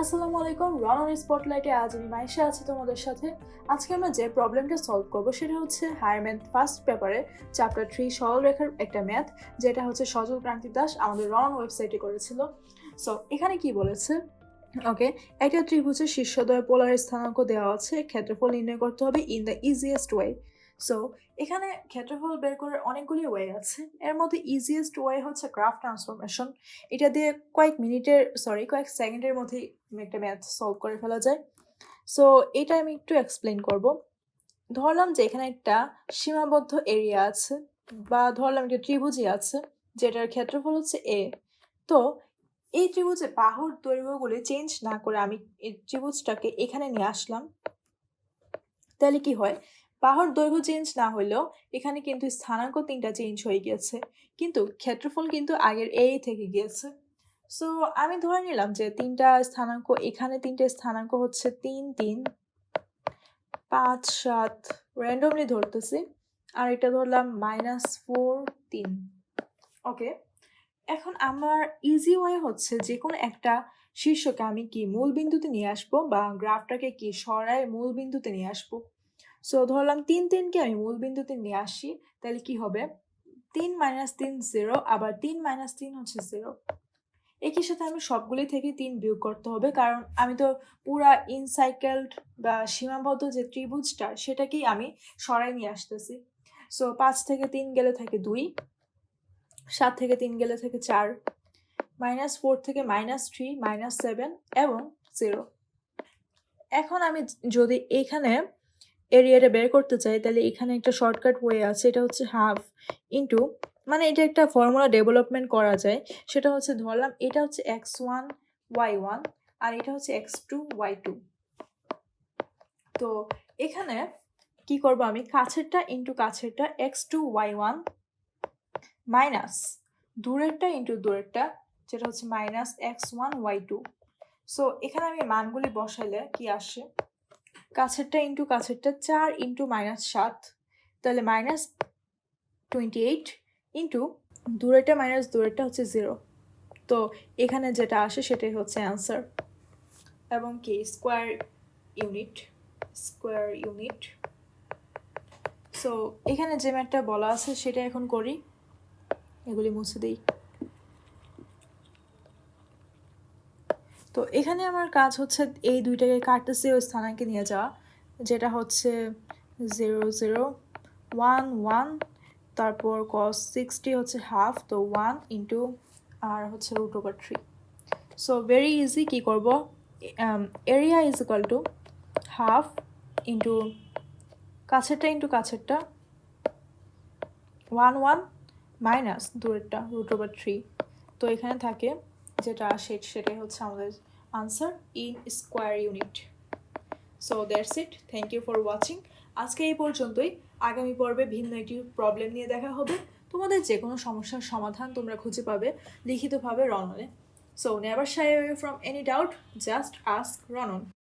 আসসালামু আলাইকুম রনন স্পটলাইটে আজ আমি মাইশা আছি তোমাদের সাথে। আজকে আমরা যে প্রবলেমটা সলভ করব সেটা হচ্ছে হায়ার ম্যাথ ফার্স্ট পেপারে চ্যাপ্টার থ্রি সরল রেখার একটা ম্যাথ, যেটা হচ্ছে সজল ক্রান্তি দাস আমাদের রনন ওয়েবসাইটে করেছিল। সো এখানে কি বলেছে? ওকে একটা ত্রিভুজের শীর্ষদয় পোলার স্থানাঙ্ক দেওয়া আছে, ক্ষেত্রফল নির্ণয় করতে হবে in the easiest way so এখানে ক্ষেত্রফল বের করার অনেকগুলি ওয়ে আছে। এর মধ্যে ইজিয়েস্ট ওয়ে হচ্ছে গ্রাফ ট্রান্সফরমেশন এটা দিয়ে কয়েক মিনিটের সরি কয়েক সেকেন্ডের মধ্যেই একটা ম্যাথ সলভ করে ফেলা যায়। সো এটা আমি একটু এক্সপ্লেন করব। ধরলাম যে এখানে একটা সীমাবদ্ধ এরিয়া আছে বা ধরলাম একটা ত্রিভুজই আছে, যেটার ক্ষেত্রফল হচ্ছে এ তো, এই ত্রিভুজে বাহুর দৈর্ঘ্যগুলি চেঞ্জ না করে আমি এই ত্রিভুজটাকে এখানে নিয়ে আসলাম। তাহলে কি হয়? বাহুর দৈর্ঘ্য চেঞ্জ না হলেও এখানে কিন্তু স্থানাঙ্ক তিনটা চেঞ্জ হয়ে গিয়েছে। কিন্তু ক্ষেত্রফল কিন্তু আগের এই থেকে গিয়েছে। সো আমি ধরে নিলাম যে তিনটা স্থানাঙ্ক, এখানে তিনটে স্থানাঙ্ক হচ্ছে তিন তিন, পাঁচ, সাত র্যান্ডমলি ধরতেছি। আর এটা ধরলাম মাইনাস ফোর তিন। ওকে এখন আমার ইজি ওয়ে হচ্ছে যে কোনো একটা শীর্ষকে আমি কি মূল বিন্দুতে নিয়ে আসব বা গ্রাফটাকে কি সরায় মূল বিন্দুতে নিয়ে আসব? সো ধরলাম তিন তিনকে আমি মূল বিন্দুতে নিয়ে আসি, তাহলে কি হবে? তিন মাইনাস তিন জিরো আবার তিন মাইনাস তিন হচ্ছে জিরো একই সাথে আমি সবগুলি থেকে তিন বিয়োগ করতে হবে, কারণ আমি তো পুরা ইনসাইকেলড বা সীমাবদ্ধ যে ত্রিভুজটা, সেটাকেই আমি সরাই নিয়ে আসতেছি। সো পাঁচ থেকে তিন গেলে থাকে দুই, সাত থেকে তিন গেলে থাকে চার মাইনাস ফোর থেকে মাইনাস থ্রি মাইনাস সেভেন এবং জিরো এখন আমি যদি এখানে এরিয়াটা বের করতে চাই, তাহলে এখানে একটা শর্টকাট ওয়ে আছে, এটা হচ্ছে হাফ ইন্টু মানে এটা একটা ফর্মুলা ডেভেলপমেন্ট করা যায়, সেটা হচ্ছে ধরলাম এটা হচ্ছে এক্স ওয়ান ওয়াই ওয়ান আর এটা হচ্ছে এক্স টু ওয়াই টু তো এখানে কি করব আমি? কাছেরটা into কাছেরটা x two y one minus দূরেরটা into দূরেরটা, যেটা হচ্ছে minus x one y two so এখানে আমি মানগুলি বসাইলে কি আসে? কাছেরটা ইন্টু কাছেরটা চার ইন্টু মাইনাস সাত। তাহলে মাইনাস টোয়েন্টি এইট ইন্টু দূরেরটা মাইনাস দূরেরটা হচ্ছে জিরো তো এখানে যেটা আসে সেটাই হচ্ছে অ্যান্সার এবং কি? Square unit square unit so এখানে যে ম্যাটটা বলা আছে সেটা এখন করি। এগুলি মুছে দিই। তো এখানে আমার কাজ হচ্ছে এই দুইটাকে কাটতেছে ওই স্থানাঙ্কে নিয়ে যাওয়া, যেটা হচ্ছে জিরো জিরো ওয়ান ওয়ান তারপর কস সিক্সটি হচ্ছে হাফ তো ওয়ান ইন্টু আর হচ্ছে root over three so very easy কী করব? Area is equal to half into কাছেরটা into কাছেরটা ওয়ান ওয়ান মাইনাস দূরেরটা রুট ওভার থ্রি তো এখানে থাকে যেটা আসে সেটাই হচ্ছে আমাদের answer in square unit so that's it thank you for watching আজকে এই পর্যন্তই। আগামী পর্বে ভিন্ন একটি প্রবলেম নিয়ে দেখা হবে। তোমাদের যে কোনো সমস্যার সমাধান তোমরা খুঁজে পাবে লিখিতভাবে রননে so never shy away from any doubt just ask রনন